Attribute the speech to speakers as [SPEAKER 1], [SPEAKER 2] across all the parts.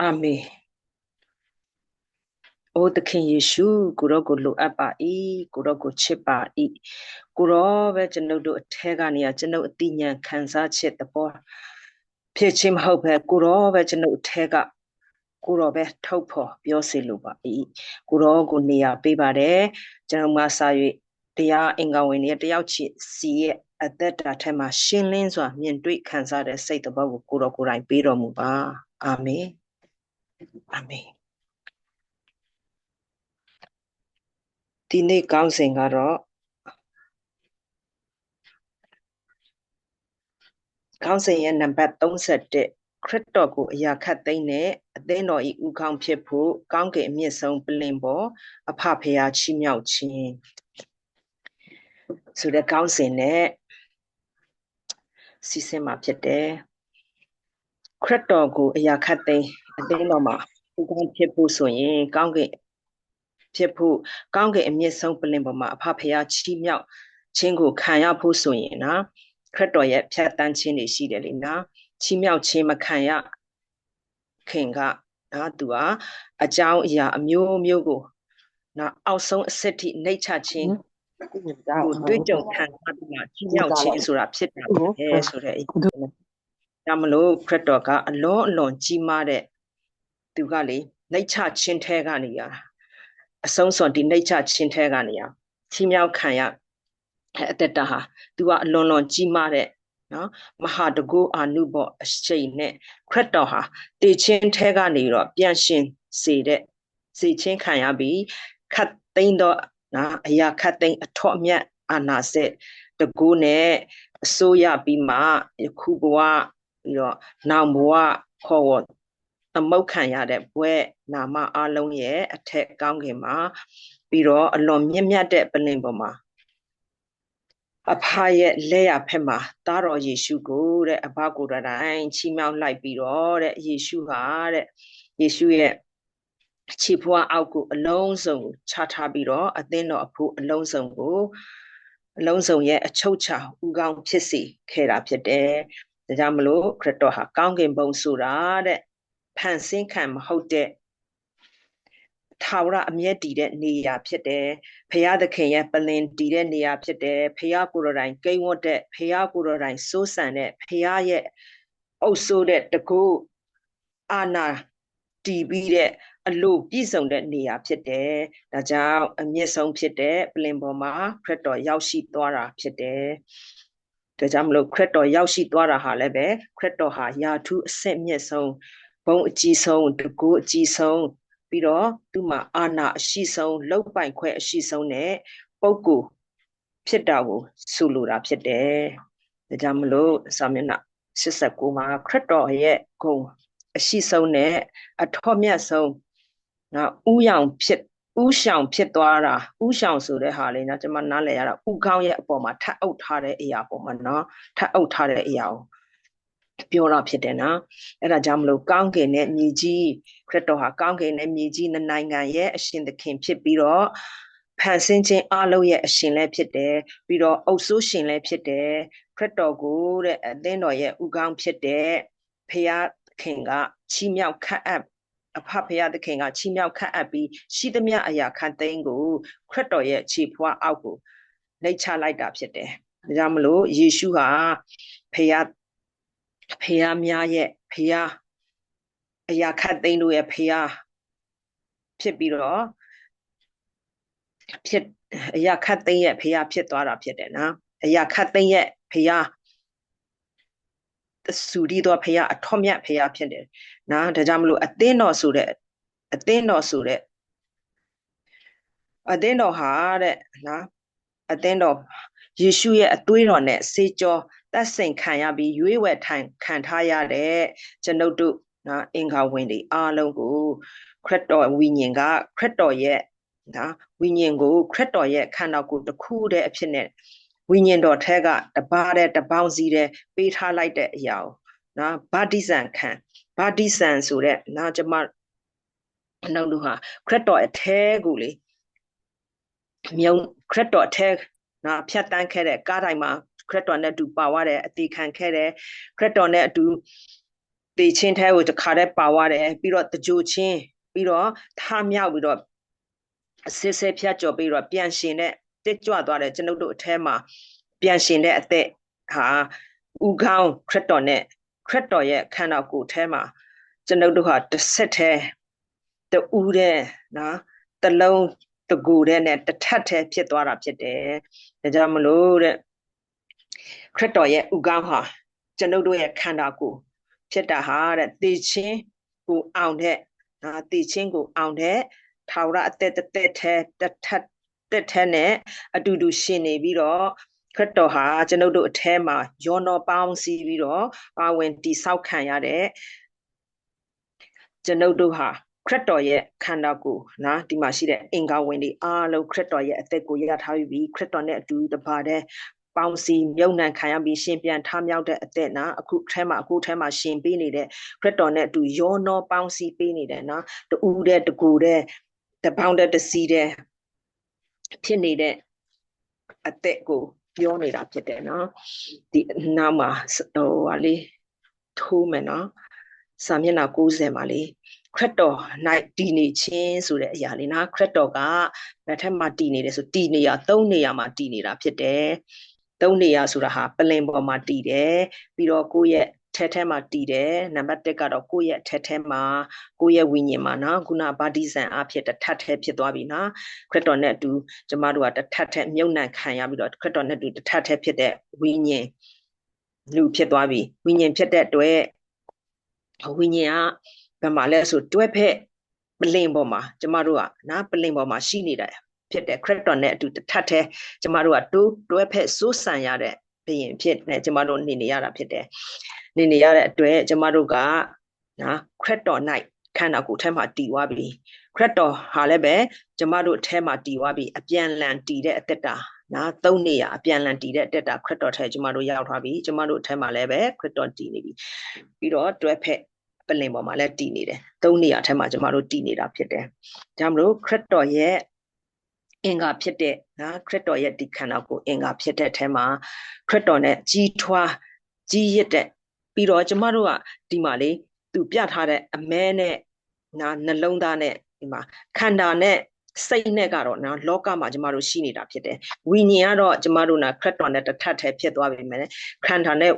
[SPEAKER 1] အာမင်အိုသခင်ယေရှုကိုရောကိုလိုအပ်ပါ၏ကိုရောကိုချစ်ပါ၏ကိုရောပဲကျွန်ုပ်တို့အထက်ကနေကျွန်ုပ်အတိညာခံစားချက်သဘောဖြစ်ချင်းမဟုတ်ပဲကိုရောပဲကျွန်ုပ်အထက်ကကိုရောပဲထုတ်ဖို့ပြောစီလိုပါ၏ကိုရောကိုနေရာပေးပါတယ်ကျွန်တော်မှစာ၍တရားအင်္ဂါဝင်ရဲ့တယောက်ချစ်စီရဲ့အသက်တာထက်မှာရှင်းလင်းစွာမြင်တွေ့ခံစားတဲ့စိတ်တဘောကိုကိုရောကိုယ်တိုင်ပေးတော်မူပါအာမင် အာမင်ဒီနေ့ကောင်းစဉ်ကတော့ကောင်းစဉ်ရဲ့နံပါတ်31ခရစ်တော်ကိုအရာခတ်သိမ်းတဲ့အသင်းတော်ဤဥကောင်းဖြစ်ဖို့ကောင်းကင်အမြင့်ဆုံးပလင်ပေါ်အဖဖရာချီးမြှောက်ခြင်းဆိုတဲ့ကောင်းစဉ်နဲ့စီစဉ်မှာဖြစ်တယ်ခရစ်တော်ကိုအရာခတ်သိမ်း အသင်းတော်မှာဥကောင်းဖြစ်ဖို့ဆိုရင်ကောင်းကင်ဖြစ်ဖို့ကောင်းကင်အမြင့်ဆုံးပလင်ပေါ်မှာအဖဖရာချီးမြှောက်ခြင်းကိုခံရဖို့ဆိုရင်နော်ခရစ်တော်ရဲ့ဖြတ်တန်းခြင်းတွေရှိတယ်လေနော်ချီးမြှောက်ခြင်းမခံရခင်ကနော်သူဟာအကြောင်းအရာအမျိုးမျိုးကိုနော်အောက်ဆုံးအစစ်ထိနှိတ်ချခြင်းကိုတွေ့ကြုံခံရပြီးမှချီးမြှောက်ခြင်းဆိုတာဖြစ်တာပဲဆိုတဲ့ဒါမလို့ခရစ်တော်ကအလွန်အလွန်ကြီးမားတဲ့ သူကလေနှိတ်ချခြင်းထဲကနေရအဆုံးစွန်ဒီနှိတ်ချခြင်းထဲကနေရချီးမြှောက်ခံရအတ္တဟာ तू ကအလွန်လွန်ကြီးမားတဲ့နော်မဟာတကုအာနုဘောအရှိန်နဲ့ခရစ်တော်ဟာတေချင်းထဲကနေတော့ပြန်ရှင်စေတဲ့စေချင်းခံရပြီးခတ်သိမ်းတော့နော်အရာခတ်သိမ်းအထော့အမြတ်အာနာစက်တကူနဲ့အစိုးရပြီးမှယခုဘဝပြီးတော့နောက်ဘဝခေါ်ဝ သမုတ်ခံရတဲ့ဘွဲ့နာမအလုံးရဲ့အထက်ကောင်းကင်မှာပြီးတော့အလွန်မြင့်မြတ်တဲ့ပလင်ပေါ်မှာအဖရဲ့လက်ရဖက်မှာသားတော်ယေရှုကိုတဲ့အဘကိုယ်တိုင်ချီးမြှောက်လိုက်ပြီးတော့တဲ့ယေရှုဟာတဲ့ယေရှုရဲ့ခြေဖွားအောက်ကိုအလုံးစုံချထားပြီးတော့အသင်းတော်အဖို့အလုံးစုံကိုအလုံးစုံရဲ့အချုပ်ချာဥကောင်းဖြစ်စေခဲ့တာဖြစ်တယ်။ဒါကြောင့်မလို့ခရစ်တော်ဟာကောင်းကင်ဘုံဆိုတာတဲ့ ဖန်ဆင်းခံမဟုတ်တဲ့ထာဝရအမျက်တည်တဲ့နေရာဖြစ်တယ်။ဖရာသခင်ရဲ့ပလင်တည်တဲ့နေရာဖြစ်တယ်။ဖရာကိုယ်တော်တိုင်ကိန်းဝတ်တဲ့ဖရာကိုယ်တော်တိုင်စိုးစံတဲ့ဖရာရဲ့အုပ်ဆိုးတဲ့တကူအာနာတည်ပြီးတဲ့အလို့ပြည့်စုံတဲ့နေရာဖြစ်တယ်။ဒါကြောင့်အမျက်ဆုံးဖြစ်တဲ့ပလင်ပေါ်မှာခရစ်တော်ရောက်ရှိသွားတာဖြစ်တယ်။ဒါကြောင့်မလို့ခရစ်တော်ရောက်ရှိသွားတာဟာလည်းပဲခရစ်တော်ဟာယာထုအစစ်မြင့်ဆုံး ဘုံအကြီးဆုံးတကူအကြီးဆုံးပြီးတော့သူ့မှာအာနာအရှိဆုံးလောက်ပိုင်ခွဲအရှိဆုံးနဲ့ပုဂ္ဂိုလ်ဖြစ်တာကိုဆိုလိုတာဖြစ်တယ်။ဒါကြောင့်မလို့စာမျက်နှာ89မှာခရစ်တော်ရဲ့ဂုဏ်အရှိဆုံးနဲ့အထော့မြတ်ဆုံးနော်ဥယောင်ဖြစ်ဥရှောင်ဖြစ်သွားတာဥရှောင်ဆိုတဲ့ဟာလေးနော်ကျွန်မနားလည်ရတာဥကောင်းရဲ့အပေါ်မှာထပ်အုပ်ထားတဲ့အရာပေါ်မှာနော်ထပ်အုပ်ထားတဲ့အရာကို ပြောတာဖြစ်တယ်နော်အဲ့ဒါကြောင့်မလို့ကောင်းကင်နဲ့မြေကြီးခရစ်တော်ဟာကောင်းကင်နဲ့မြေကြီးနိုင်ငံရဲ့အရှင်သခင်ဖြစ်ပြီးတော့ဖန်ဆင်းခြင်းအလုံးရဲ့အရှင်လည်းဖြစ်တယ်ပြီးတော့အုပ်ဆိုးရှင်လည်းဖြစ်တယ်ခရစ်တော်ကိုတဲ့အသင်းတော်ရဲ့ဥကောင်းဖြစ်တဲ့ဖခင်ကချီးမြှောက်ခတ်အပ်အဖဖရာသခင်ကချီးမြှောက်ခတ်အပ်ပြီးရှိသမျှအရာခံသိမ်းကိုခရစ်တော်ရဲ့ခြေဖွားအောက်ကိုနှိပ်ချလိုက်တာဖြစ်တယ်။ဒါကြောင့်မလို့ယေရှုဟာဖရာ ဖရာများရဲ့ဖရာအရာခတ်သိမ်းတို့ရဲ့ဖရာဖြစ်ပြီးတော့ဖြစ်အရာခတ်သိမ်းရဲ့ဖရာဖြစ်သွားတာဖြစ်တယ်နော်အရာခတ်သိမ်းရဲ့ဖရာစူရီတော့ဖရာအထောမြတ်ဖရာဖြစ်တယ်နော်ဒါကြောင့်မလို့အသင်းတော်ဆိုတဲ့အသင်းတော်ဆိုတဲ့အသင်းတော်ဟာတဲ့နော်အသင်းတော်ယေရှုရဲ့အသွေးတော်နဲ့စေကြော သက်စိန်ခံရပြီးရွေးဝယ်ထိုင်ခံထားရတဲ့ကျွန်ုပ်တို့နော်အင်္ဂါဝင်တွေအားလုံးကိုခရစ်တော်ဝိညာဉ်ကခရစ်တော်ရဲ့နော်ဝိညာဉ်ကိုခရစ်တော်ရဲ့ခန္ဓာကိုယ်တစ်ခုတည်းအဖြစ်နဲ့ဝိညာဉ်တော်ထဲကတပါးတဲ့တပေါင်းစီတဲ့ပေးထားလိုက်တဲ့အရာကိုနော်ဗာတိဇံခံဗာတိဇံဆိုတဲ့နော်ကျမနှုတ်လူဟာခရစ်တော်အထဲကိုလေမြုံခရစ်တော်အထဲနော်ဖြတ်တန်းခဲ့တဲ့ကားတိုင်းမှာ ခရစ်တော်နဲ့အတူပါသွားတယ်အသေးခံခဲ့တယ်ခရစ်တော်နဲ့အတူတေချင်းထဲကိုတခါတည်းပါသွားတယ်ပြီးတော့တကြိုချင်းပြီးတော့ထားမြောက်ပြီးတော့အစစ်စစ်ဖြတ်ကျော်ပြီးတော့ပြန်ရှင်တဲ့တက်ကြွသွားတယ်ကျွန်ုပ်တို့အထဲမှာပြန်ရှင်တဲ့အသက်ဟာဥကောင်းခရစ်တော်နဲ့ခရစ်တော်ရဲ့ခန္ဓာကိုယ်ထဲမှာကျွန်ုပ်တို့ဟာတစ်ဆက်တည်းတူးတဲ့နော်တလုံးတကူတဲ့နဲ့တစ်ထပ်တည်းဖြစ်သွားတာဖြစ်တယ်ဒါကြောင့်မလို့တဲ့ ခရစ်တော်ရဲ့ဥကောင်းဟာကျွန်ုပ်တို့ရဲ့ခန္ဓာကိုယ်ဖြစ်တာဟာတဲ့တေချင်းကိုအောင်တဲ့နော်တေချင်းကိုအောင်တဲ့ထာဝရအသက်တစ်သက်ထဲတစ်ထပ်တက်ထဲနဲ့အတူတူရှင်နေပြီးတော့ခရစ်တော်ဟာကျွန်ုပ်တို့အထဲမှာယောနောပေါင်းစည်းပြီးတော့ပါဝင်တိဆောက်ခံရတဲ့ကျွန်ုပ်တို့ဟာခရစ်တော်ရဲ့ခန္ဓာကိုယ်နော်ဒီမှာရှိတဲ့အင်္ဂါဝင်တွေအားလုံးခရစ်တော်ရဲ့အသက်ကိုရထားပြီးခရစ်တော်နဲ့အတူတပါတဲ့ ပေါင်းစီမြုံနှံခံရပြီးရှင်ပြန်ထမြောက်တဲ့အသက်နော်အခုထဲမှာအခုထဲမှာရှင်ပေးနေတဲ့ခရစ်တော်နဲ့အတူယောနောပေါင်းစီပေးနေတယ်နော်တူတဲ့တကူတဲ့တပေါင်းတဲ့တစီတဲ့ဖြစ်နေတဲ့အသက်ကိုပြောနေတာဖြစ်တယ်နော်ဒီနောက်မှာဟိုဟာလေးထိုးမယ်နော်စာမျက်နှာ90မှာလေးခရစ်တော်၌တည်နေခြင်းဆိုတဲ့အရာလေးနော်ခရစ်တော်ကဘယ်ထက်မှတည်နေတယ်ဆိုတည်နေရ၃နေရာမှာတည်နေတာဖြစ်တယ် ၃နေရာဆိုတာဟာပလင်ပေါ်မှာတည်တယ်ပြီးတော့ကိုယ့်ရဲ့ထဲထဲမှာတည်တယ်နံပါတ်1ကတော့ကိုယ့်ရဲ့ထဲထဲမှာကိုယ့်ရဲ့ဝိညာဉ်မှာနော်ခုနဗာတိဇံအဖြစ်တထပ်ထဲဖြစ်သွားပြီနော်ခရစ်တော်နဲ့အတူကျမတို့ကတထပ်ထဲမြုပ်နှံခံရပြီးတော့ခရစ်တော်နဲ့အတူတထပ်ထဲဖြစ်တဲ့ဝိညာဉ်လူဖြစ်သွားပြီဝိညာဉ်ဖြစ်တဲ့အတွက်ဝိညာဉ်ကဘယ်မှာလဲဆိုတွဲဖက်ပလင်ပေါ်မှာကျမတို့ကနော်ပလင်ပေါ်မှာရှိနေတာ ဖြစ်တဲ့ခရစ်တော်နဲ့အတူတထပ်ထဲကျမတို့ကတိုးတွဲဖက်စိုးစံရတဲ့ဘယင်ဖြစ်နေကျမတို့နေနေရတာဖြစ်တယ်နေနေရတဲ့အတွက်ကျမတို့ကနော်ခရစ်တော်၌ခန္ဓာကိုယ်ထဲမှာတည်သွားပြီခရစ်တော်ဟာလည်းပဲကျမတို့ထဲမှာတည်သွားပြီအပြန်လန်တည်တဲ့အသက်တာနော်သုံးနေရအပြန်လန်တည်တဲ့အသက်တာခရစ်တော်ထဲကျမတို့ရောက်သွားပြီကျမတို့ထဲမှာလည်းပဲခရစ်တော်တည်နေပြီပြီးတော့တွဲဖက်ပလင်ပေါ်မှာလည်းတည်နေတယ်သုံးနေရထဲမှာကျမတို့တည်နေတာဖြစ်တယ်ဒါမလို့ခရစ်တော်ရဲ့ အင်္ဂါဖြစ်တဲ့နော်ခရစ်တော်ရဲ့ဒီခန္ဓာကိုအင်္ဂါဖြစ်တဲ့အထဲမှာခရစ်တော်နဲ့ကြီးထွားကြီးရစ်တဲ့ပြီးတော့ကျမတို့ကဒီမှာလေသူပြထားတဲ့အမဲနဲ့နာနှလုံးသားနဲ့ဒီမှာခန္ဓာနဲ့စိတ်နဲ့ကတော့နော်လောကမှာကျမတို့ရှိနေတာဖြစ်တယ်ဝိညာဉ်ကတော့ကျမတို့နာခရစ်တော်နဲ့တထပ်ထဲဖြစ်သွားပြီမယ်ခန္ဓာနဲ့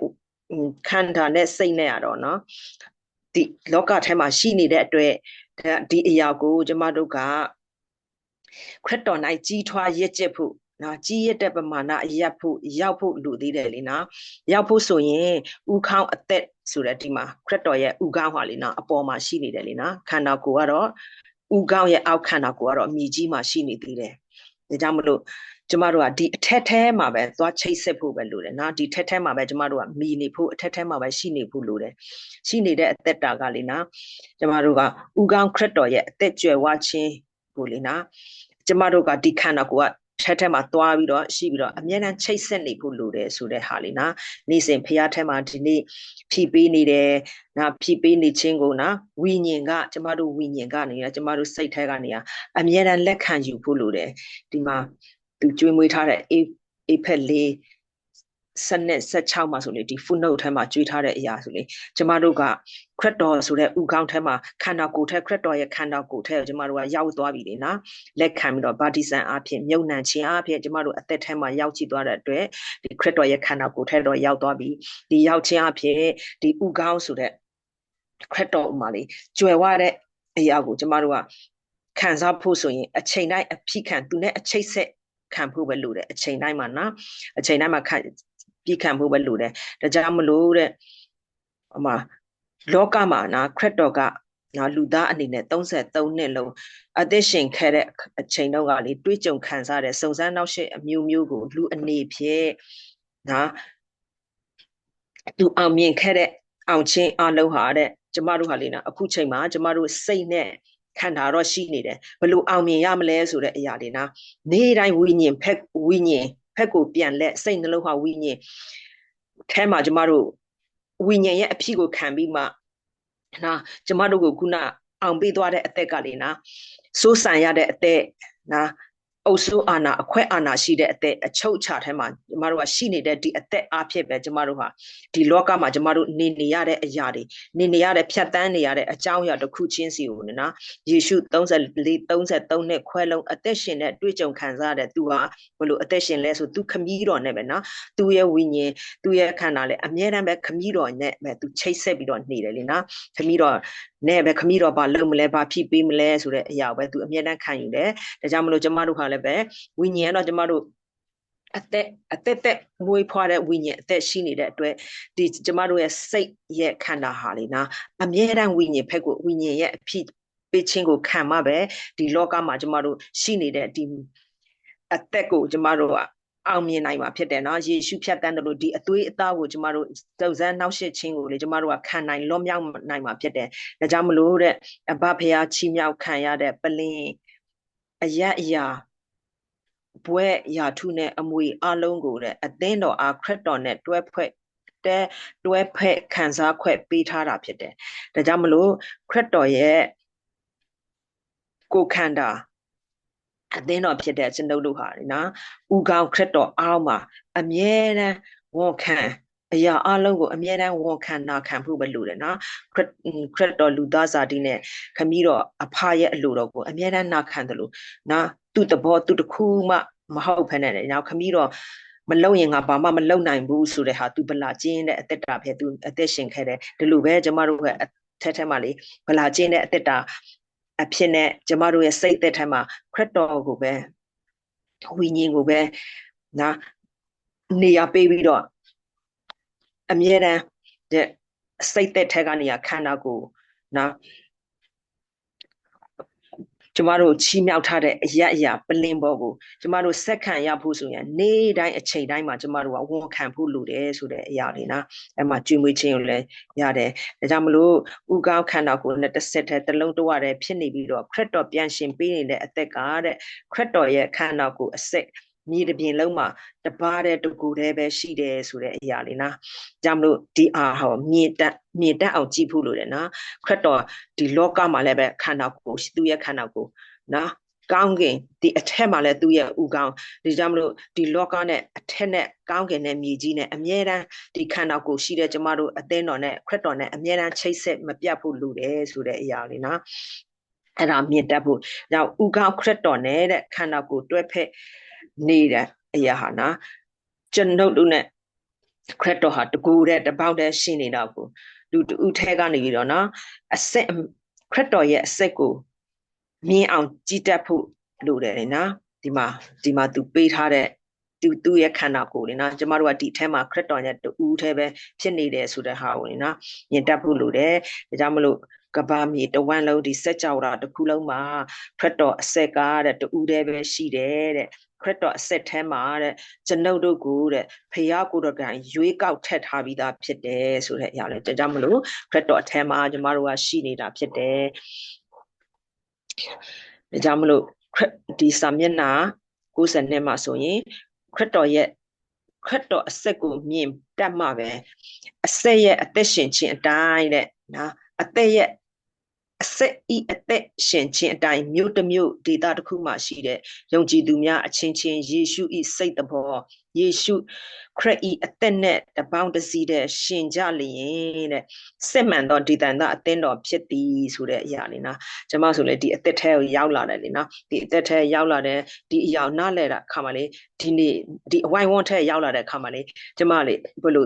[SPEAKER 1] ခန္ဓာနဲ့စိတ်နဲ့ကတော့နော်ဒီလောကထဲမှာရှိနေတဲ့အတွက်ဒီအရာကိုကျမတို့က ခရစ်တော်၌ကြီးထွားရစ်ကျက်ဖို့နော်ကြီးရတဲ့ပမာဏအရက်ဖို့ရောက်ဖို့လူသေးတယ်လေနော်ရောက်ဖို့ဆိုရင်ဥခေါင်းအသက်ဆိုတဲ့ဒီမှာခရစ်တော်ရဲ့ဥခေါင်းဟာလေနော်အပေါ်မှာရှိနေတယ်လေနော်ခန္ဓာကိုယ်ကတော့ဥခေါင်းရဲ့အောက်ခန္ဓာကိုယ်ကတော့အမြည်ကြီးမှာရှိနေသေးတယ်ဒါကြောင့်မလို့ကျမတို့ကဒီအထက်ထဲမှာပဲသွားချိတ်ဆက်ဖို့ပဲလိုတယ်နော်ဒီထက်ထဲမှာပဲကျမတို့ကမီနေဖို့အထက်ထဲမှာပဲရှိနေဖို့လိုတယ်ရှိနေတဲ့အသက်တာကလေနော်ကျမတို့ကဥကောင်းခရစ်တော်ရဲ့အသက်ကြွယ်ဝခြင်း ကိုလေနော်ကျမတို့ကဒီခန္ဓာကိုယ်ကထက်ထက်မှာသွားပြီးတော့ရှိပြီးတော့အမြဲတမ်းချိတ်ဆက်နေဖို့လိုတယ်ဆိုတဲ့ဟာလေးနော်နေ့စဉ်ဖရားထက်မှာဒီနေ့ဖြီးပေးနေတယ်နော်ဖြီးပေးနေခြင်းကိုနော်ဝိညာဉ်ကကျမတို့ဝိညာဉ်ကနေကျမတို့စိတ်ထဲကနေအမြဲတမ်းလက်ခံယူဖို့လိုတယ်ဒီမှာသူကြွေးမွေးထားတဲ့အေးအေးဖက်လေး စနစ်16မှာဆိုလေဒီ footnote ထဲမှာကြွေးထားတဲ့အရာဆိုလေကျမတို့ကခရစ်တော်ဆိုတဲ့ဥကောင်းထဲမှာခန္ဓာကိုယ်ထဲခရစ်တော်ရဲ့ခန္ဓာကိုယ်ထဲကိုကျမတို့ကရောက်သွားပြီလေနော်လက်ခံပြီးတော့ဗာတိဇန်အဖြစ်မြုပ်နှံခြင်းအဖြစ်ကျမတို့အသက်ထဲမှာရောက်ကြည့်သွားတဲ့အတွက်ဒီခရစ်တော်ရဲ့ခန္ဓာကိုယ်ထဲတော့ရောက်သွားပြီဒီရောက်ခြင်းအဖြစ်ဒီဥကောင်းဆိုတဲ့ခရစ်တော်ဥမာလေးကြွယ်ဝတဲ့အရာကိုကျမတို့ကခံစားဖို့ဆိုရင်အချိန်တိုင်းအဖြစ်ခံသူနဲ့အချိတ်ဆက်ခံဖို့ပဲလိုတယ်အချိန်တိုင်းမှာနော်အချိန်တိုင်းမှာခံ ပြီးခံဖို့ပဲလိုတယ်ဒါကြောင့်မလို့တဲ့ဟိုမှာလောကမှာနော်ခရစ်တော်ကနော်လူသားအနေနဲ့33နှစ်လုံးအသက်ရှင်ခဲ့တဲ့အချိန်တော့ကလေတွေးကြုံခံစားတဲ့စုံစမ်းနောက်ရှစ်အမျိုးမျိုးကိုလူအနေဖြင့်နော်သူအောင်မြင်ခဲ့တဲ့အောင်ချင်းအလုံးဟာတဲ့ကျမတို့ဟာလေနော်အခုချိန်မှာကျမတို့စိတ်နဲ့ခန္ဓာတော့ရှိနေတယ်ဘလို့အောင်မြင်ရမလဲဆိုတဲ့အရာတွေနော်နေ့တိုင်းဝိညာဉ်ဖက်ဝိညာဉ် ဖက်ကိုပြန်လက်စိတ်နှလုံးဟာဝိညာဉ်ထဲမှာကျမတို့ဝိညာဉ်ရဲ့အဖြစ်ကိုခံပြီးမှနော်ကျမတို့ကိုခုနအောင်ပေးသွားတဲ့အသက်ကလေနော်စိုးစံရတဲ့အသက်နော် အုပ်စိုးအာဏာအခွဲအာဏာရှိတဲ့အသက်အချုပ်အခြာထဲမှာကျမတို့ကရှိနေတဲ့ဒီအသက်အဖြစ်ပဲကျမတို့ဟာဒီလောကမှာကျမတို့နေနေရတဲ့အရာတွေနေနေရတဲ့ဖြတ်တန်းနေရတဲ့အကြောင်းအရာတစ်ခုချင်းစီကိုနော်ယေရှု34 33နှစ်ခွဲလုံးအသက်ရှင်တဲ့တွေ့ကြုံခံစားရတဲ့သူဟာဘလို့အသက်ရှင်လဲဆိုသူခမည်းတော်နဲ့ပဲနော်သူရဲ့ဝိညာဉ်သူရဲ့ခန္ဓာလည်းအမြဲတမ်းပဲခမည်းတော်နဲ့ပဲသူချိတ်ဆက်ပြီးတော့နေတယ်လေနော်ခမည်းတော်နဲ့ပဲခမည်းတော်ဘာလုပ်မလဲဘာဖြစ်ပေးမလဲဆိုတဲ့အရာကိုပဲသူအမြဲတမ်းခံယူတယ်ဒါကြောင့်မလို့ကျမတို့ဟာလည်းပဲဝိညာဉ်ကတော့ကျမတို့အသက်အသက်သက်မွေးဖွားတဲ့ဝိညာဉ်အသက်ရှိနေတဲ့အတွက်ဒီကျမတို့ရဲ့စိတ်ရဲ့ခန္ဓာဟာလေနော်အမြဲတမ်းဝိညာဉ်ဖက်ကိုဝိညာဉ်ရဲ့အဖြစ်ပေးခြင်းကိုခံမှပဲဒီလောကမှာကျမတို့ရှိနေတဲ့ဒီအသက်ကိုကျမတို့ကအောင်မြင်နိုင်မှာဖြစ်တယ်နော်ယေရှုဖြတ်တန်းတယ်လို့ဒီအသွေးအသားကိုကျမတို့တုံစမ်းနှောက်ရှက်ခြင်းကိုလေကျမတို့ကခံနိုင်လွတ်မြောက်နိုင်မှာဖြစ်တယ်ဒါကြောင့်မလို့တဲ့အဘဖရာချီးမြှောက်ခံရတဲ့ပလင်အယက်အရာ ဘွဲရာထုနဲ့အမွေအလုံးကိုတဲ့အသင်းတော်အားခရစ်တော်နဲ့တွဲဖွဲ့တဲ့တွဲဖက်ခံစားခွက်ပေးထားတာဖြစ်တယ်။ဒါကြောင့်မလို့ခရစ်တော်ရဲ့ကိုခန္ဓာအသင်းတော်ဖြစ်တဲ့ကျွန်ုပ်တို့ဟာနော်ဥကောင်းခရစ်တော်အောက်မှာအမြဲတမ်းဝန်ခံ အရာအလုံးကိုအမြဲတမ်းဝန်ခံနာခံဖို့ပဲလိုတယ်နော်ခရစ်ခရစ်တော်လူသားစာတိနဲ့ခမည်းတော်အဖရဲ့အလိုတော်ကိုအမြဲတမ်းနာခံတယ်လို့နော်သူ့တဘောသူ့တခုမှမဟုတ်ဖ ೇನೆ နော်ခမည်းတော်မလုံရင်ငါဘာမှမလုံနိုင်ဘူးဆိုတဲ့ဟာ तू ဗလာကျင်းတဲ့အသက်တာပဲ तू အသက်ရှင်ခဲ့တယ်ဒီလိုပဲကျမတို့ကအထက်ထက်မှလေဗလာကျင်းတဲ့အသက်တာအဖြစ်နဲ့ကျမတို့ရဲ့စိတ်သက်ထဲမှာခရစ်တော်ကိုပဲဝိညာဉ်ကိုပဲနာနေရာပေးပြီးတော့ အမြဲတမ်းစိတ်သက်ထဲကနေရခန္ဓာကိုနာကျမတို့ချီးမြှောက်ထားတဲ့အရအရာပလင်ပေါ်ကိုကျမတို့စက်ခံရဖို့ဆိုရင်နေ့တိုင်းအချိန်တိုင်းမှာကျမတို့ကဝန်ခံဖို့လိုတယ်ဆိုတဲ့အရာလေးနော်အဲ့မှာကျွေးမွေးခြင်းကိုလည်းရတယ်ဒါကြောင့်မလို့ဥကောင်းခန္ဓာကိုယ်နဲ့တစ်ဆက်တည်းတစ်လုံးတဝတည်းဖြစ်နေပြီးတော့ခရစ်တော်ပြန်ရှင်ပေးနေတဲ့အသက်ကတဲ့ခရစ်တော်ရဲ့ခန္ဓာကိုယ်အစစ် မြေတစ်ပြင်လုံးမှာတပါးတဲ့တကူတည်းပဲရှိတယ်ဆိုတဲ့အရာလေးနော်။ကြောင့်မလို့ဒီအားဟောမြေတက်မြေတက်အောင်ကြည့်ဖို့လိုတယ်နော်။ခရစ်တော်ဒီလောကမှာလည်းပဲခန္ဓာကိုယ်သူ့ရဲ့ခန္ဓာကိုယ်နော်ကောင်းကင်ဒီအထက်မှာလည်းသူ့ရဲ့ဥကောင်းဒီကြောင့်မလို့ဒီလောကနဲ့အထက်နဲ့ကောင်းကင်နဲ့မြေကြီးနဲ့အမြဲတမ်းဒီခန္ဓာကိုယ်ရှိတဲ့ကျမတို့အသင်းတော်နဲ့ခရစ်တော်နဲ့အမြဲတမ်းချိတ်ဆက်မပြတ်ဖို့လိုတယ်ဆိုတဲ့အရာလေးနော်အဲ့ဒါမြင်တတ်ဖို့ကြောင့်ဥကောင်းခရစ်တော်နဲ့တဲ့ခန္ဓာကိုယ်တွဲဖက် နေတဲ့အရာဟာနော်ကျွန်ုပ်တို့ ਨੇ ခရစ်တော်ဟာတကူတဲ့တပေါက်တဲ့ရှင်းနေတာကိုလူတူထဲကနေပြီးတော့နော်အစစ်ခရစ်တော်ရဲ့အစစ်ကိုမြင်အောင်ကြည်တတ်ဖို့လိုတယ်နော်ဒီမှာဒီမှာသူပေးထားတဲ့သူသူ့ရဲ့ခန္ဓာကိုယ်လေနော်ကျမတို့ကဒီထဲမှာခရစ်တော်ရဲ့တူးထဲပဲဖြစ်နေတယ်ဆိုတဲ့ဟာကိုလေနော်မြင်တတ်ဖို့လိုတယ်ဒါကြောင့်မလို့ကဘာမြေတဝမ်းလုံးဒီစက်ကြောတာတစ်ခုလုံးမှာခရစ်တော်အစက်ကတဲ့တူးထဲပဲရှိတယ်တဲ့ ခရစ်တော်အစစ်ထဲမှာတဲ့ကျွန်ုပ်တို့ကိုတဲ့ဖယားကိုတော်ကံရွေးကောက်ထက်ထားပြီးသားဖြစ်တယ်ဆိုတဲ့အရာလေဒါကြောင့်မလို့ခရစ်တော်အထဲမှာကျမတို့ကရှိနေတာဖြစ်တယ်ဒါကြောင့်မလို့ဒီစာမျက်နှာ90မှာဆိုရင်ခရစ်တော်ရဲ့ခရစ်တော်အဆက်ကိုမြင်တတ်မှပဲအဆက်ရဲ့အသက်ရှင်ခြင်းအတိုင်းတဲ့နော်အသက်ရဲ့ အဆက်ဤအသက်ရှင်ခြင်းအတိုင်းမြို့တစ်မြို့ဒေသတစ်ခုမှရှိတဲ့ယုံကြည်သူများအချင်းချင်းယေရှုဤစိတ်တော်ယေရှု ခရစ်ဤအသက်နဲ့တပေါင်းတစည်းတဲ့ရှင်ကြလျင်တဲ့စစ်မှန်သောဒီတန်သားအသင်းတော်ဖြစ်သည်ဆိုတဲ့အရာလေးနော်ကျွန်မဆိုလေဒီအသက်ထဲကိုရောက်လာတယ်လေနော်ဒီအသက်ထဲရောက်လာတဲ့ဒီအရာနားလဲတာခါမှလေဒီနေ့ဒီအဝိုင်းဝန်းထဲရောက်လာတဲ့ခါမှလေကျွန်မလေဘယ်လို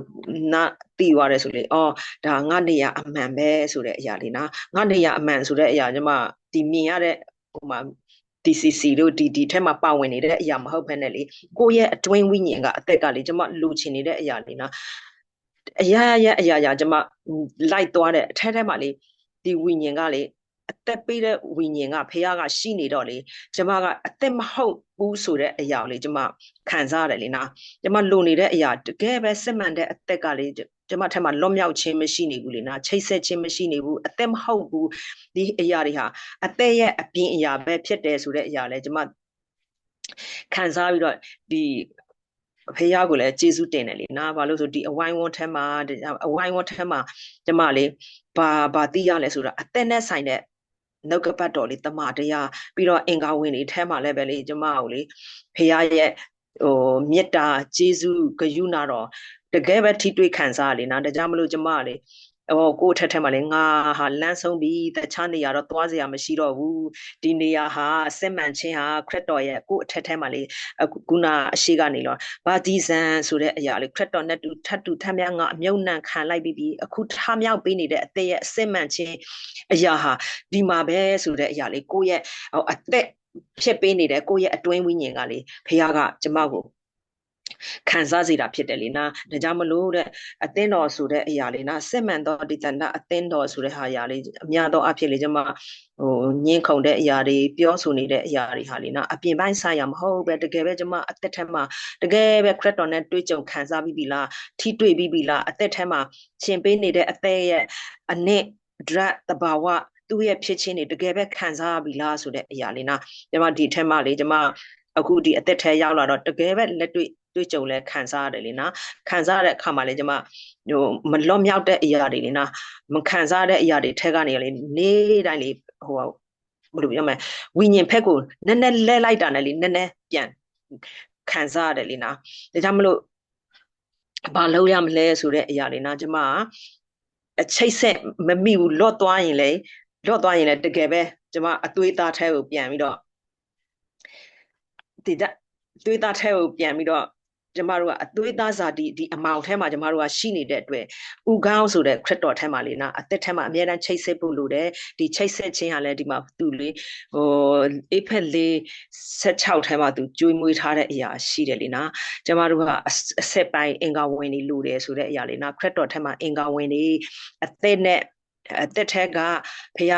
[SPEAKER 1] နာသိသွားတယ်ဆိုလေအော်ဒါငါနေရအမှန်ပဲဆိုတဲ့အရာလေးနော်ငါနေရအမှန်ဆိုတဲ့အရာကျွန်မဒီမြင်ရတဲ့ဟိုမှာ DCC တို့ဒီဒီထဲမှာပါဝင်နေတဲ့အရာမဟုတ်ဘဲနဲ့လေကိုယ့်ရဲ့အတွင်းဝိညာဉ်ကအသက်ကလေကျွန်မလူချင်နေတဲ့အရာလေးနော်အရာရအရာရကျွန်မလိုက်သွားတဲ့အထဲထဲမှာလေဒီဝိညာဉ်ကလေအသက်ပေးတဲ့ဝိညာဉ်ကဖះကရှိနေတော့လေကျွန်မကအသက်မဟုတ်ဘူးဆိုတဲ့အရာလေကျွန်မခံစားရတယ်လေနော်ကျွန်မလိုနေတဲ့အရာတကယ်ပဲစစ်မှန်တဲ့အသက်ကလေ ကျမထက်မှာလွတ်မြောက်ခြင်းမရှိနေဘူးလေနော်ချိတ်ဆက်ခြင်းမရှိနေဘူးအသက်မဟုတ်ဘူးဒီအရာတွေဟာအသက်ရဲ့အပြင်အရာပဲဖြစ်တယ်ဆိုတဲ့အရာလဲကျမခံစားပြီးတော့ဒီဖေရကိုလည်းကျေးဇူးတင်တယ်လေနော်ဘာလို့ဆိုဒီအဝိုင်းဝန်းထဲမှာအဝိုင်းဝန်းထဲမှာကျမလေးဘာဘာသိရလဲဆိုတော့အသက်နဲ့ဆိုင်တဲ့နှုတ်ကပတ်တော်လေးတမတရားပြီးတော့အင်္ဂါဝင်တွေထဲမှာလည်းပဲလေကျမကိုလေဖခင်ရဲ့ဟိုမေတ္တာကျေးဇူးဂရုဏာတော် တကယ်ပဲထိတွေ့ခံစားရလေနော်ဒါကြောင့်မလို့ကျမလေဟိုကိုယ့်ထက်ထက်မှာလေငါဟာလမ်းဆုံးပြီးတခြားနေရာတော့သွားစရာမရှိတော့ဘူးဒီနေရာဟာစစ်မှန်ခြင်းဟာခရစ်တော်ရဲ့ကိုယ့်အထက်ထက်မှာလေခုနအရှိကနေတော့ဘာဒီဇန်ဆိုတဲ့အရာလေခရစ်တော်နဲ့တူထပ်တူထပ်မြငါအမြုံနှံခံလိုက်ပြီးပြီအခုထမြောက်ပေးနေတဲ့အသက်ရဲ့အစစ်မှန်ခြင်းအရာဟာဒီမှာပဲဆိုတဲ့အရာလေကိုယ့်ရဲ့ဟိုအသက်ဖြစ်ပေးနေတဲ့ကိုယ့်ရဲ့အတွင်းဝိညာဉ်ကလေဖခင်ကကျမကို ခံစားစေတာဖြစ်တယ်လေနာဒါကြောင့်မလို့တဲ့အသင်းတော်ဆိုတဲ့အရာလေးနာစစ်မှန်သောဒီတဏအသင်းတော်ဆိုတဲ့ဟာအရာလေးအများသောအဖြစ်လေကျွန်မဟိုညင်းခုန်တဲ့အရာတွေပြောဆိုနေတဲ့အရာတွေဟာလေနာအပြင်ပိုင်းဆိုင်ရာမဟုတ်ပဲတကယ်ပဲကျွန်မအသက်ထက်မှာတကယ်ပဲခရစ်တော်နဲ့တွေ့ကြုံခံစားပြီးပြီလားထိတွေ့ပြီးပြီလားအသက်ထက်မှာရှင်ပေးနေတဲ့အသက်ရဲ့အနစ်ဒရတ်တဘာဝသူ့ရဲ့ဖြစ်ချင်းတွေတကယ်ပဲခံစားပြီလားဆိုတဲ့အရာလေးနာကျွန်မဒီထက်မှလေကျွန်မအခုဒီအသက်ထဲရောက်လာတော့တကယ်ပဲလက်တွေ့ တွေ့ကြုံလဲခံစားရတယ်လေနော်ခံစားရတဲ့အခါမှာလေကျမဟိုမလွတ်မြောက်တဲ့အရာတွေလေနော်မခံစားတဲ့အရာတွေထက်ကနေလေနေ့တိုင်းလေဟိုဘယ်လိုပြောမလဲဝိညာဉ်ဖက်ကိုနည်းနည်းလဲလိုက်တာနဲ့လေနည်းနည်းပြန်ခံစားရတယ်လေနော်ဒါကြောင့်မလို့ဘာလုပ်ရမလဲဆိုတဲ့အရာတွေနော်ကျမအချိတ်ဆက်မမိဘူးလော့သွားရင်လေလော့သွားရင်လည်းတကယ်ပဲကျမအသွေးသားထဲကိုပြန်ပြီးတော့ဒီအသွေးသားထဲကိုပြန်ပြီးတော့ ကျမတို့ကအသွေးသားစာဒီဒီအမောင်ထဲမှာကျမတို့ကရှိနေတဲ့အတွက်ဥကောင်းဆိုတဲ့ခရစ်တော်ထဲမှာလေနာအသက်ထဲမှာအမြဲတမ်းချိတ်ဆက်ဖို့လိုတယ်ဒီချိတ်ဆက်ခြင်းဟာလည်းဒီမှာသူလေဟိုအေဖက်လေး16ထဲမှာသူကြွေးမွေးထားတဲ့အရာရှိတယ်လေနာကျမတို့ကအဆက်ပိုင်းအင်္ဂါဝင်တွေလိုတယ်ဆိုတဲ့အရာလေနာခရစ်တော်ထဲမှာအင်္ဂါဝင်တွေအသက်နဲ့အသက်ထဲကဖះ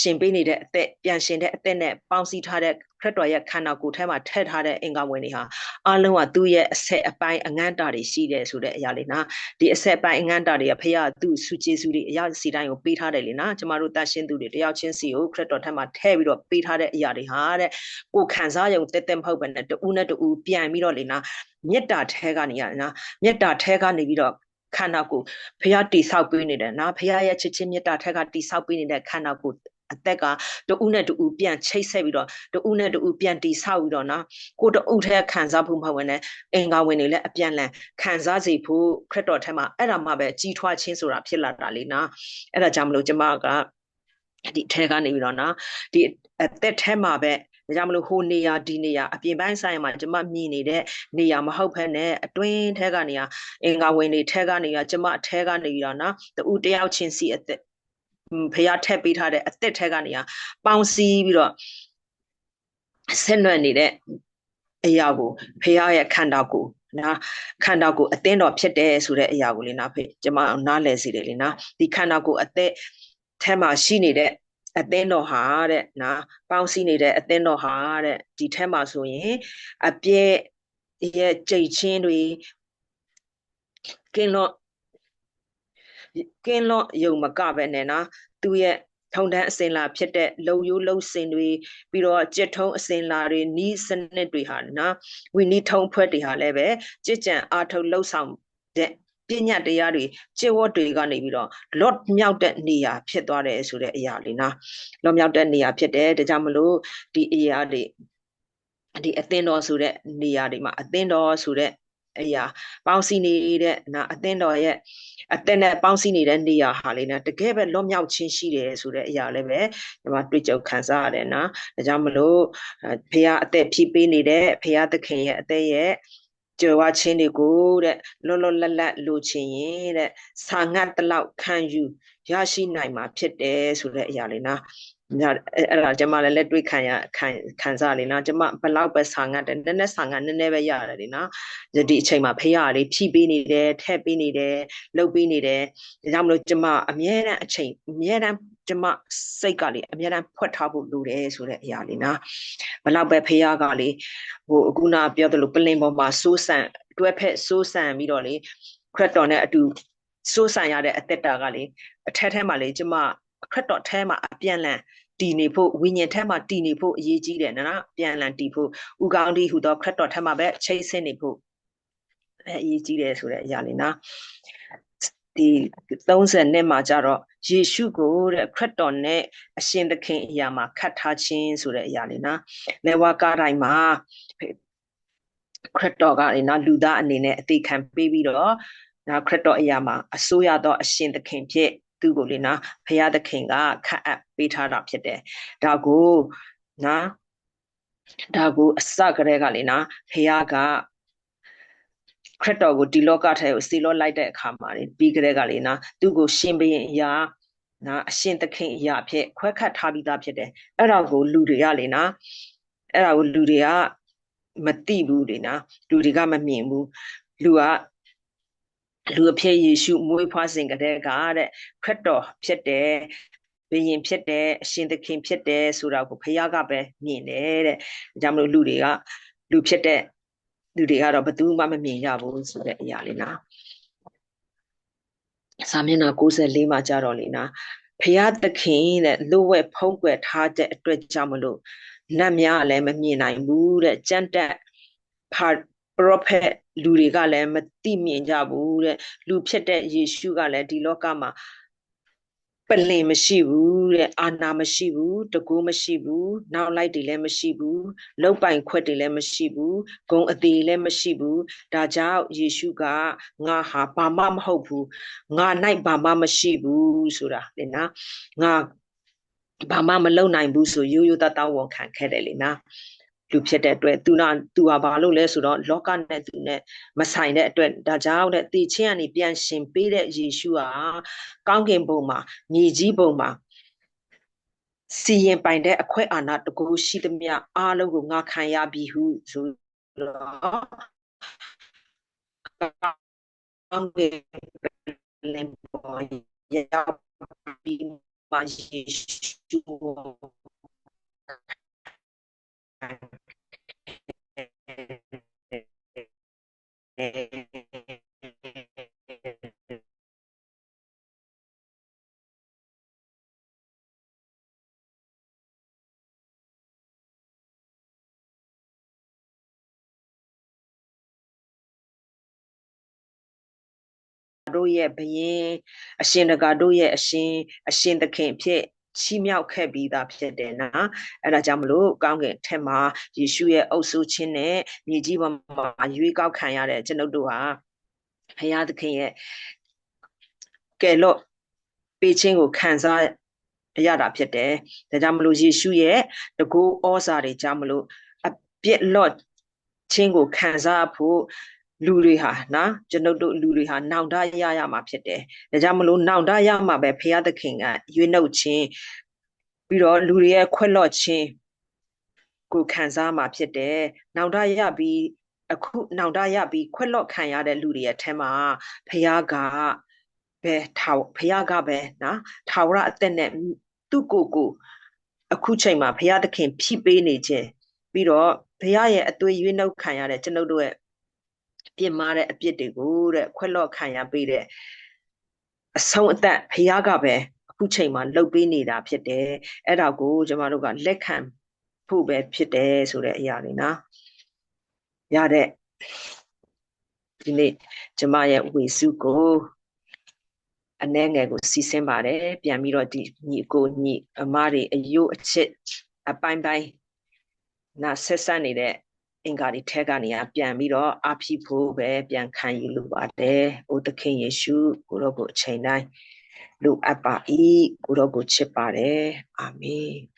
[SPEAKER 1] ရှင်ပေးနေတဲ့အသက်ပြန်ရှင်တဲ့အသက်နဲ့ပေါင်းစည်းထားတဲ့ ခရစ်တော်ရဲ့ခန္ဓာကိုယ်ထဲမှာထည့်ထားတဲ့အင်္ဂါဝင်တွေဟာအလုံးကသူ့ရဲ့အဆက်အပိုင်းအငန်းတာတွေရှိတယ်ဆိုတဲ့အရာလေးနော်ဒီအဆက်ပိုင်းအငန်းတာတွေကဖះသူ့စုကျေးဇူးတွေအရာစီတိုင်းကိုပေးထားတယ်လေနော်ကျမတို့တတ်ရှင်းသူတွေတယောက်ချင်းစီကိုခရစ်တော်ထက်မှာထည့်ပြီးတော့ပေးထားတဲ့အရာတွေဟာတဲ့ကိုခံစားရုံတက်တက်မဟုတ်ပဲနဲ့တူနဲ့တူပြန်ပြီးတော့လေနော်မေတ္တာထဲကနေရနော်မေတ္တာထဲကနေပြီးတော့ခန္ဓာကိုယ်ဖះတိဆောက်ပေးနေတယ်နော်ဖះရဲ့ချစ်ချင်းမေတ္တာထက်ကတိဆောက်ပေးနေတဲ့ခန္ဓာကိုယ် အသက်ကတူနဲ့တူပြန်ချိတ်ဆက်ပြီးတော့တူနဲ့တူပြန်တိဆောက်ပြီးတော့နော်ကိုတူထဲခံစားဖို့မဟုတ်ဘဲနဲ့အင်္ဂါဝင်တွေလည်းအပြန်လန်ခံစားစေဖို့ခရစ်တော်ထဲမှာအဲ့ဒါမှပဲကြီးထွားခြင်းဆိုတာဖြစ်လာတာလေနော်အဲ့ဒါကြောင့်မလို့ကျမကဒီထဲကနေပြီးတော့နော်ဒီအသက်ထဲမှာပဲဒါကြောင့်မလို့ဟိုနေရာဒီနေရာအပြင်ပိုင်းဆိုင်မှာကျမမြင်နေတဲ့နေရာမဟုတ်ဖက်နဲ့အတွင်းထဲကနေအင်္ဂါဝင်တွေထဲကနေရကျမအထဲကနေပြီးတော့နော်တူတယောက်ချင်းစီအသက် ဖះထက်ပေးထားတဲ့အသက်ထဲကနေပေါင်းစည်းပြီးတော့ဆက်နွယ်နေတဲ့အရာကိုဖះရဲ့ခန္ဓာကိုနော်ခန္ဓာကိုအသင်းတော်ဖြစ်တယ်ဆိုတဲ့အရာကိုလေနော်ဖေကျမနားလည်စီတယ်လေနော်ဒီခန္ဓာကိုအသက်ထဲမှာရှိနေတဲ့အသင်းတော်ဟာတဲ့နော်ပေါင်းစည်းနေတဲ့အသင်းတော်ဟာတဲ့ဒီထဲမှာဆိုရင်အပြည့်ရဲ့ကြိတ်ချင်းတွေကင်းလို့ ကင်းလို့ယုံမကပဲနဲ့နော်သူရဲ့ထုံတန်းအစင်လာဖြစ်တဲ့လုံယိုးလုံစင်တွေပြီးတော့ကြက်ထုံးအစင်လာတွေနီးစနစ်တွေဟာနော်ဝီနီထုံးဖွဲ့တွေဟာလည်းပဲကြစ်ကြံအာထုတ်လှုပ်ဆောင်တဲ့ပညာတရားတွေကျေဝတ်တွေကနေပြီးတော့ lot မြောက်တဲ့နေရာဖြစ်သွားတယ်ဆိုတဲ့အရာလေးနော် lot မြောက်တဲ့နေရာဖြစ်တယ်ဒါကြောင့်မလို့ဒီအရာတွေဒီအသင်းတော်ဆိုတဲ့နေရာတွေမှာအသင်းတော်ဆိုတဲ့ အရာပေါင်းစည်းနေတဲ့နော်အသင်းတော်ရဲ့အသက်နဲ့ပေါင်းစည်းနေတဲ့နေရာဟာလေးနဲ့တကယ်ပဲလွတ်မြောက်ခြင်းရှိတယ်ဆိုတဲ့အရာလည်းပဲဒီမှာတွေ့ကြုံခံစားရတယ်နော်ဒါကြောင့်မလို့ဖះအသက်ဖြည့်ပေးနေတဲ့ဖះသခင်ရဲ့အသက်ရဲ့ကြွယ်ဝခြင်းတွေကိုတဲ့လောလောလတ်လတ်လိုချင်ရင်တဲ့စာငတ်တလောက်ခံယူရရှိနိုင်မှာဖြစ်တယ်ဆိုတဲ့အရာလေးနော် ညအဲ့ဒါကျမလည်းလက်တွေ့ခံရခံခံစားလေနော်ကျမဘလောက်ပဲဆာငတ်တယ်နည်းနည်းဆာငတ်နည်းနည်းပဲရတယ်လေနော်ဒီအချိန်မှာဖေးရလေးဖြီးပေးနေတယ်ထက်ပေးနေတယ်လှုပ်ပေးနေတယ်ဒါကြောင့်မလို့ကျမအမြဲတမ်းအချိန်အမြဲတမ်းကျမစိတ်ကလေအမြဲတမ်းဖွက်ထားဖို့လိုတယ်ဆိုတဲ့အရာလေးနော်ဘလောက်ပဲဖေးရကလေဟိုအခုနပြောသလိုပလင်ပေါ်မှာစိုးဆန်တွဲဖက်စိုးဆန်ပြီးတော့လေခရက်တော်နဲ့အတူစိုးဆန်ရတဲ့အသက်တာကလေအထက်ထဲမှာလေကျမ ခရက်တော်ထဲမှာအပြန်လန်တည်နေဖို့ဝိညာဉ်ထဲမှာတည်နေဖို့အရေးကြီးတယ်နော်ပြန်လန်တည်ဖို့ဥကောင်းဒီဟူသောခရစ်တော်ထဲမှာပဲချိတ်ဆင်းနေဖို့အဲအရေးကြီးတယ်ဆိုတဲ့အရာလေးနော်ဒီ30နှစ်မှာကြတော့ယေရှုကိုတဲ့ခရစ်တော်နဲ့အရှင်သခင်အရာမှာခတ်ထားခြင်းဆိုတဲ့အရာလေးနော်လေဝါကားတိုင်းမှာခရစ်တော်ကလေနော်လူသားအနေနဲ့အသေးခံပေးပြီးတော့နော်ခရစ်တော်အရာမှာအစိုးရသောအရှင်သခင်ဖြစ် သူ့ကိုလေနော်ဖရာသခင်ကခတ်အပ်ပေးထားတာဖြစ်တယ်ဒါကိုနော်ဒါကိုအစကတည်းကလေနော်ဖရာကခရစ်တော်ကိုဒီလောကထဲကိုစီလောလိုက်တဲ့အခါမှာပြီးကြတဲ့ကလေနော်သူ့ကိုရှင်ဘရင်အရာနော်အရှင်သခင်အရာဖြစ်ခွဲခတ်ထားပြီးသားဖြစ်တယ်အဲ့ဒါကိုလူတွေကလေနော်အဲ့ဒါကိုလူတွေကမသိဘူးလေနော်လူတွေကမမြင်ဘူးလူက လူအဖြစ်ယေရှုမွေးဖွားစဉ်ကတည်းကတဲ့ခရစ်တော်ဖြစ်တယ်ဘုရင်ဖြစ်တယ်အရှင်သခင်ဖြစ်တယ်ဆိုတာကိုဘုရားကပဲမြင်တယ်တဲ့ဒါကြောင့်မလို့လူတွေကလူဖြစ်တဲ့လူတွေကတော့ဘယ်သူမှမမြင်ကြဘူးဆိုတဲ့အရာလေးနော်စာမျက်နှာ64မှာကြတော့လေနော်ဖရာသခင်တဲ့လူဝဲဖုံးကွယ်ထားတဲ့အတွက်ကြောင့်မလို့နတ်များလည်းမမြင်နိုင်ဘူးတဲ့ကြမ်းတက် ဖာပရောဖက်လူတွေကလည်းမသိမြင်ကြဘူးတဲ့လူဖြစ်တဲ့ယေရှုကလည်းဒီလောကမှာပလင်မရှိဘူးတဲ့အာနာမရှိဘူးတကူမရှိဘူးနောက်လိုက်တွေလည်းမရှိဘူးလောက်ပိုင်ခွက်တွေလည်းမရှိဘူးဂုံအသေးလည်းမရှိဘူးဒါကြောင့်ယေရှုကငါဟာဘာမှမဟုတ်ဘူးငါ၌ဘာမှမရှိဘူးဆိုတာလေနော်ငါဘာမှမလုပ်နိုင်ဘူးဆိုရိုးရိုးသားသားဝန်ခံခဲ့တယ်လေနော် လူဖြစ်တဲ့အတွက်သူနာသူဟာဘာလို့လဲဆိုတော့လောကနဲ့သူနဲ့မဆိုင်တဲ့အတွက်ဒါကြောင့်တဲ့တည်ချင်းကနေပြန်ရှင်ပေးတဲ့ယေရှုဟာကောင်းကင်ဘုံမှာမြေကြီးဘုံမှာစီရင်ပိုင်တဲ့အခွဲအာဏာတကူရှိသမျှအားလုံးကိုငါခံရပြီဟုဆိုတော့ကောင်းကင်လင်ပေါ်ရောက်ပြီးမှယေရှု တို့ရဲ့ဘယင်အရှင်တကာတို့ရဲ့အရှင်အရှင်သခင်ဖြစ် ချီးမြှောက်ခဲ့ပြီးသားဖြစ်တယ်နော်အဲ့ဒါကြောင့်မလို့ကောင်းကင်ထက်မှာယေရှုရဲ့အုပ်စုခြင်းနဲ့မြေကြီးပေါ်မှာရွေးကောက်ခံရတဲ့ကျွန်ုပ်တို့ဟာဘုရားသခင်ရဲ့ကယ်လို့ပေးခြင်းကိုခံစားရတာဖြစ်တယ်ဒါကြောင့်မလို့ယေရှုရဲ့တကူဩဇာတွေကြောင့်မလို့အပြစ်လော့ခြင်းကိုခံစားဖို့ လူတွေဟာနော်ကျွန်ုပ်တို့လူတွေဟာနောင်တရရမှာဖြစ်တယ်။ဒါကြောင့်မလို့နောင်တရမှာပဲဖရာသခင်ကရွေးနှုတ်ခြင်းပြီးတော့လူတွေရဲ့ခွက်လော့ခြင်းကိုခံစားမှာဖြစ်တယ်။နောင်တရပြီးအခုနောင်တရပြီးခွက်လော့ခံရတဲ့လူတွေရဲ့အထက်မှာဖရာကပဲထာဖရာကပဲနော်ထာဝရအသက်နဲ့သူ့ကိုယ်ကိုအခုချိန်မှာဖရာသခင်ဖြည့်ပေးနေခြင်းပြီးတော့ဘုရားရဲ့အသွေးရွေးနှုတ်ခံရတဲ့ကျွန်ုပ်တို့ရဲ့ ပြစ်မှားတဲ့အပြစ်တွေကိုတဲ့ခွက်လော့ခံရပေးတဲ့အဆုံးအသက်ဖះကပဲအခုချိန်မှာလှုပ်ပေးနေတာဖြစ်တယ်အဲ့ဒါကိုကျမတို့ကလက်ခံဖို့ပဲဖြစ်တယ်ဆိုတဲ့အရာလေးနော်ရတဲ့ဒီနေ့ကျမရဲ့ဝေစုကိုအနှဲငယ်ကိုစီစဉ်ပါတယ်ပြန်ပြီးတော့ဒီညီကိုညီအမတွေအယုအချစ်အပိုင်းပိုင်းနာဆက်ဆက်နေတဲ့ အင်္ဂါတွေထဲကနေပြန်ပြီးတော့အဖြစ်ဖို့ပဲပြန်ခံယူလိုပါတယ်။အိုသခင်ယေရှုကိုတော့ကိုအချိန်တိုင်းလိုအပ်ပါ၏ကိုတော့ကိုချစ်ပါတယ်။အာမင်။